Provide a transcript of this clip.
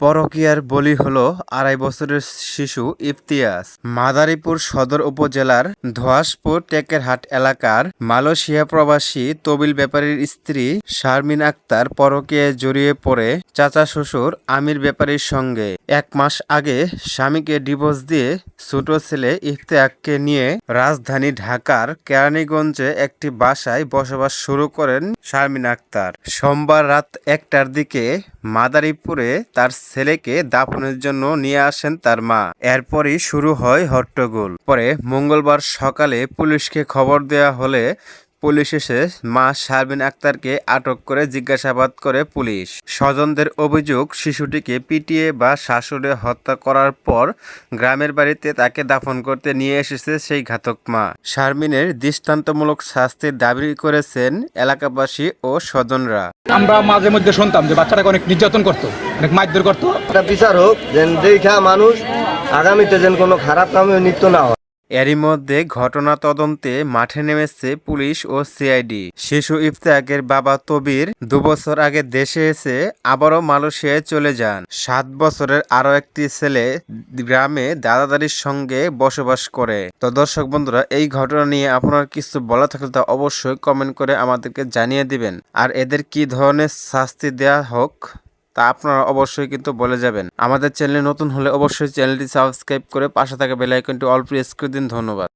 পরকীয়ার বলি হল আড়াই বছরের শিশু ইফতিয়াস। মাদারীপুর সদর উপজেলার ধোয়াশপুর টেকেরহাট এলাকার মালয়েশিয়া প্রবাসী তবিল ব্যাপারীর স্ত্রী শারমিন আক্তার পরকীয়ায় জড়িয়ে পড়ে চাচা শ্বশুর আমির ব্যাপারীর সঙ্গে। এক মাস আগে স্বামীকে ডিভোর্স দিয়ে ছোট ছেলে ইফতিয়াককে নিয়ে রাজধানী ঢাকার কেরানীগঞ্জে একটি বাসায় বসবাস শুরু করেন শারমিন আক্তার। সোমবার রাত একটার দিকে মাদারীপুরে তার ছেলেকে দাফনের জন্য নিয়ে আসেন তার মা। এরপরই শুরু হয় হট্টগোল। পরে মঙ্গলবার সকালে পুলিশকে খবর দেওয়া হলে পুলিশ এসে মা শারমিন আক্তারকে আটক করে জিজ্ঞাসাবাদ করে পুলিশ। স্বজনদের অভিযোগ শিশুটিকে পিটিয়ে বা শাশুড়ে হত্যা করার পর গ্রামের বাড়িতে তাকে দাফন করতে নিয়ে এসেছে সেই ঘাতক মা। শারমিনের দৃষ্টান্তমূলক শাস্তির দাবি করেছেন এলাকাবাসী ও স্বজনরা। আমরা মাঝে মধ্যে শুনতাম যে বাচ্চাটাকে অনেক নির্যাতন করতো অনেক মারধর করতো। একটা বিচার হোক যেন দেখা মানুষ আগামীতে যেন কোনো খারাপ কামে নিত্য না হয়। এরই মধ্যে ঘটনা তদন্তে মাঠে নেমেছে পুলিশ ও সিআইডি। শিশু ইফতাকের বাবা তবির দুবছর আগে দেশে এসে আবারও মালয়েশিয়ায় চলে যান। সাত বছরের আরও একটি ছেলে গ্রামে দাদাদারির সঙ্গে বসবাস করে। তো দর্শক বন্ধুরা, এই ঘটনা নিয়ে আপনার কিছু বলা থাকলে তা অবশ্যই কমেন্ট করে আমাদেরকে জানিয়ে দিবেন। আর এদের কি ধরনের শাস্তি দেয়া হোক তা আপনারা অবশ্যই কিন্তু বলে যাবেন। আমাদের চ্যানেলে নতুন হলে অবশ্যই চ্যানেলটি সাবস্ক্রাইব করে পাশে থাকা বেলাইকনটি অল প্রেস করে দিন। ধন্যবাদ।